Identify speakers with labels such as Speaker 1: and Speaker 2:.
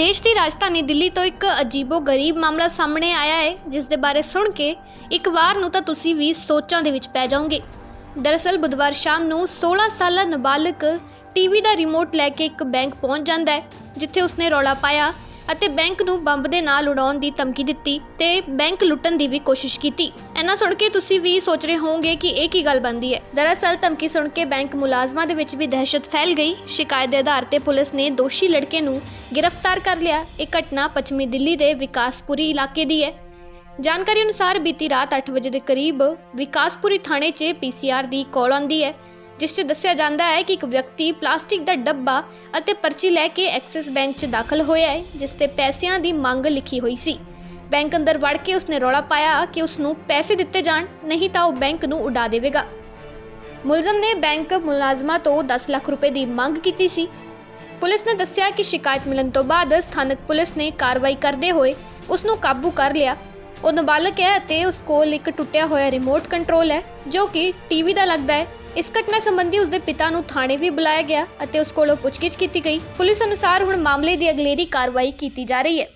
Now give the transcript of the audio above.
Speaker 1: ਦੇਸ਼ ਦੀ ਰਾਜਧਾਨੀ ਦਿੱਲੀ ਤੋਂ ਇੱਕ ਅਜੀਬੋ-ਗਰੀਬ ਮਾਮਲਾ ਸਾਹਮਣੇ ਆਇਆ ਹੈ, ਜਿਸ ਦੇ ਬਾਰੇ ਸੁਣ ਕੇ ਇੱਕ ਵਾਰ ਨੂੰ ਤਾਂ ਤੁਸੀਂ ਵੀ ਸੋਚਾਂ ਦੇ ਵਿੱਚ ਪੈ ਜਾਓਗੇ। ਦਰਅਸਲ ਬੁੱਧਵਾਰ ਸ਼ਾਮ ਨੂੰ 16 ਸਾਲਾ ਨਾਬਾਲਗ ਟੀਵੀ ਦਾ ਰਿਮੋਟ ਲੈ ਕੇ ਇੱਕ ਬੈਂਕ ਪਹੁੰਚ ਜਾਂਦਾ ਹੈ, ਜਿੱਥੇ ਉਸਨੇ ਰੌਲਾ ਪਾਇਆ। ਅਤੇ ਬੈਂਕ ਨੂੰ ਬੰਬ ਦੇ ਨਾਲ ਉਡਾਉਣ ਦੀ ਧਮਕੀ ਦਿੱਤੀ ਤੇ ਬੈਂਕ ਲੁੱਟਣ ਦੀ ਵੀ ਕੋਸ਼ਿਸ਼ ਕੀਤੀ। ਇਹਨਾਂ ਸੁਣ ਕੇ ਤੁਸੀਂ ਵੀ ਸੋਚ ਰਹੇ ਹੋਵੋਗੇ ਕਿ ਇਹ ਕੀ ਗੱਲ ਬੰਦੀ ਹੈ? ਦਰਅਸਲ ਧਮਕੀ ਸੁਣ ਕੇ ਬੈਂਕ ਮੁਲਾਜ਼ਮਾਂ ਦੇ ਵਿੱਚ ਵੀ ਦਹਿਸ਼ਤ ਫੈਲ ਗਈ। ਸ਼ਿਕਾਇਤ ਦੇ ਆਧਾਰ ਤੇ ਪੁਲਿਸ ਨੇ ਦੋਸ਼ੀ ਲੜਕੇ ਨੂੰ ਗ੍ਰਿਫਤਾਰ ਕਰ ਲਿਆ। ਇਹ ਘਟਨਾ ਪੱਛਮੀ ਦਿੱਲੀ ਦੇ ਵਿਕਾਸਪੁਰੀ ਇਲਾਕੇ ਦੀ ਹੈ। ਜਾਣਕਾਰੀ ਅਨੁਸਾਰ ਬੀਤੀ ਰਾਤ 8 ਵਜੇ ਦੇ ਕਰੀਬ ਵਿਕਾਸਪੁਰੀ ਥਾਣੇ 'ਚ ਪੀਸੀਆਰ ਦੀ ਕਾਲ ਆਉਂਦੀ ਹੈ। ਜਿਸ 'ਚ ਦੱਸਿਆ ਜਾਂਦਾ ਹੈ ਕਿ ਇੱਕ ਵਿਅਕਤੀ ਪਲਾਸਟਿਕ ਦਾ ਡੱਬਾ ਅਤੇ ਪਰਚੀ ਲੈ ਕੇ ਐਕਸਿਸ ਬੈਂਕ 'ਚ ਦਾਖਲ ਹੋਇਆ ਹੈ, ਜਿਸ ਤੇ ਪੈਸਿਆਂ ਦੀ ਮੰਗ ਲਿਖੀ ਹੋਈ ਸੀ। ਬੈਂਕ ਅੰਦਰ ਵੜ ਕੇ ਉਸਨੇ ਰੌਲਾ ਪਾਇਆ ਕਿ ਉਸ ਨੂੰ ਪੈਸੇ ਦਿੱਤੇ ਜਾਣ, ਨਹੀਂ ਤਾਂ ਉਹ ਬੈਂਕ ਨੂੰ ਉਡਾ ਦੇਵੇਗਾ। ਮੁਲਜ਼ਮ ਨੇ ਬੈਂਕ ਮੁਲਾਜ਼ਮਾਂ ਤੋਂ 10 ਲੱਖ ਰੁਪਏ ਦੀ ਮੰਗ ਕੀਤੀ ਸੀ। ਪੁਲਿਸ ਨੇ ਦੱਸਿਆ ਕਿ ਸ਼ਿਕਾਇਤ ਮਿਲਣ ਤੋਂ ਬਾਅਦ ਸਥਾਨਕ ਪੁਲਿਸ ਨੇ ਕਾਰਵਾਈ ਕਰਦੇ ਹੋਏ ਉਸ ਨੂੰ ਕਾਬੂ ਕਰ ਲਿਆ। ਉਹ ਨਾਬਾਲਗ ਹੈ ਅਤੇ ਉਸ ਕੋਲ ਇੱਕ ਟੁੱਟਿਆ ਹੋਇਆ ਰਿਮੋਟ ਕੰਟਰੋਲ ਹੈ, ਜੋ ਕਿ ਟੀਵੀ ਦਾ ਲੱਗਦਾ ਹੈ। ਇਸ ਘਟਨਾ ਸੰਬੰਧੀ ਉਸਦੇ ਪਿਤਾ ਨੂੰ ਥਾਣੇ ਵੀ ਬੁਲਾਇਆ ਗਿਆ ਅਤੇ ਉਸ ਕੋਲੋਂ ਪੁੱਛਗਿੱਛ ਕੀਤੀ ਗਈ। ਪੁਲਿਸ ਅਨੁਸਾਰ ਹੁਣ ਮਾਮਲੇ ਦੀ ਅਗਲੇਰੀ ਕਾਰਵਾਈ ਕੀਤੀ ਜਾ ਰਹੀ ਹੈ।